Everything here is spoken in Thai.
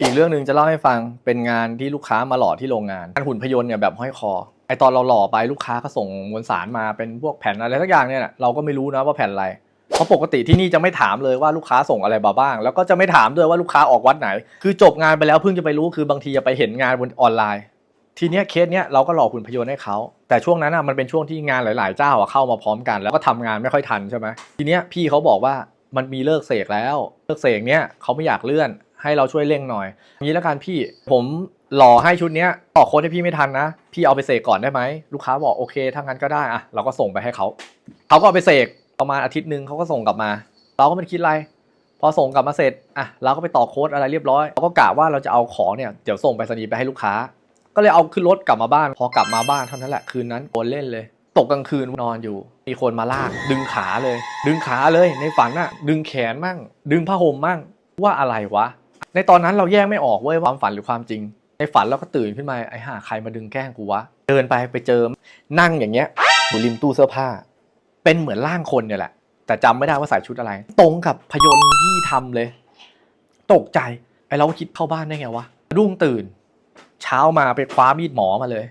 อีกเรื่องหนึ่งจะเล่าให้ฟังเป็นงานที่ลูกค้ามาหล่อที่โรงงานงานหุ่นพยนต์เนี่ยแบบห้อยคอไอตอนเราหล่อไปลูกค้าก็ส่งมวลสารมาเป็นพวกแผ่นอะไรสักอย่างเนี่ยเราก็ไม่รู้นะว่าแผ่นอะไรเพราะปกติที่นี่จะไม่ถามเลยว่าลูกค้าส่งอะไรมาบ้าง แล้วก็จะไม่ถามด้วยว่าลูกค้าออกวัดไหน คือจบงานไปแล้วเพิ่งจะไปรู้คือบางทีจะไปเห็นงานบนออนไลน์ ทีเนี้ยเคสเนี้ยเราก็หล่อหุ่นพยนต์ให้เขาแต่ช่วงนั้นอะมันเป็นช่วงที่งานหลาย ๆ เจ้าเข้ามาพร้อมกัน แล้วก็ทำงานไม่ค่อยทันใช่ไหมทีเนี้ยพี่เขาบอกว่ามันมีเลิกเสกแล้ว เลิกเสกเนี้ยเขาไม่อยากเลื่อน ให้เราช่วยเร่งหน่อยนี้แล้วกันพี่ผมหล่อให้ชุดเนี้ยต่อโค้ดให้พี่ไม่ทันนะ พี่เอาไปเสกก่อนได้ไหมลูกค้าบอกโอเคถ้างั้นก็ได้อะเราก็ส่งไปให้เขาเขาก็เอาไปเสกประมาณอาทิตย์หนึ่งเขาก็ส่งกลับมา เราก็ไม่คิดอะไร พอส่งกลับมาเสร็จอะเราก็ไปต่อโค้ดอะไรเรียบร้อยเราก็กะว่าเราจะเอาของเนี่ยเดี๋ยวส่งไปสนีไปให้ลูกค้า ก็เลยเอาขึ้นรถกลับมาบ้าน พอกลับมาบ้านเท่านั้นแหละคืนนั้นโอนเล่นเลย ตกกลางคืนนอนอยู่ มีคนมาลาก ดึงขาเลย ดึงขาเลยในฝันน่ะดึงแขนมั่ง ดึงผ้าห่มมั่งว่าอะไรวะ ในตอนนั้นเราแยกไม่ออกเว้ยว่าความฝันหรือความจริง ในฝันเราก็ตื่นขึ้นมาไอ้ห่าใครมาดึงแกล้งกูวะ เดินไปไปเจอนั่งอย่างเงี้ยอยู่ริมตู้เสื้อผ้า เป็นเหมือนร่างคนเนี่ยแหละ แต่จำไม่ได้ว่าใส่ชุดอะไร ตรงกับพยนต์ที่ทำเลย ตกใจไอ้เราคิดเข้าบ้านได้ไงวะรุ่งตื่น เช้ามาไปคว้ามีดหมอมาเลย